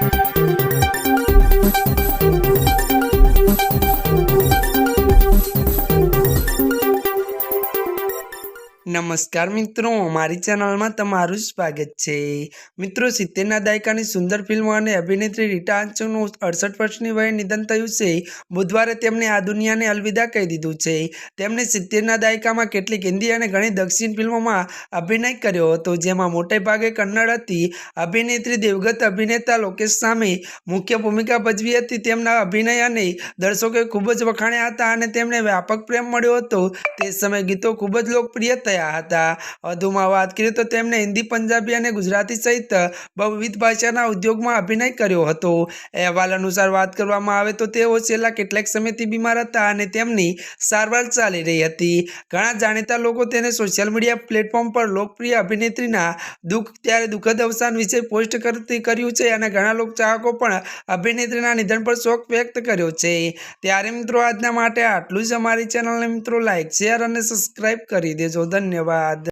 Thank you. નમસ્કાર મિત્રો, મારી ચેનલમાં તમારું સ્વાગત છે. મિત્રો, સિત્તેરના દાયકાની સુંદર ફિલ્મ અને અભિનેત્રી રીટા આંચુનું અડસઠ વર્ષની વયે નિધન થયું છે. બુધવારે તેમણે આ દુનિયાને અલવિદા કહી દીધું છે. તેમણે સિત્તેરના દાયકામાં કેટલીક હિન્દી અને ઘણી દક્ષિણ ફિલ્મોમાં અભિનય કર્યો હતો, જેમાં મોટે ભાગે કન્નડ હતી. અભિનેત્રી દેવગત અભિનેતા લોકેશ સામે મુખ્ય ભૂમિકા ભજવી હતી. તેમના અભિનય અને દર્શકોએ ખૂબ જ વખાણ્યા હતા અને તેમને વ્યાપક પ્રેમ મળ્યો હતો. તે સમયે ગીતો ખૂબ જ લોકપ્રિય થયા હતા. વધુમાં વાત કરીએ તો તેમણે હિન્દી, પંજાબી અને ગુજરાતી સહિત બહુવિધ ભાષાના ઉદ્યોગમાં અભિનય કર્યો હતો. અહેવાલ અનુસાર વાત કરવામાં આવે તો તેઓ છેલ્લા કેટલાક સમયથી બીમાર હતા અને તેમની સારવાર ચાલી રહી હતી. ઘણા જાણીતા લોકો તેને સોશિયલ મીડિયા પ્લેટફોર્મ પર લોકપ્રિય અભિનેત્રીના દુઃખ ત્યારે દુઃખદ અવસાન વિશે પોસ્ટ કરતી કર્યું છે અને ઘણા લોક ચાહકો પણ અભિનેત્રીના નિધન પર શોક વ્યક્ત કર્યો છે. ત્યારે મિત્રો, આજના માટે આટલું જ. અમારી ચેનલને મિત્રો લાઈક શેર અને સબસ્ક્રાઈબ કરી દેજો. ધન્યવાદ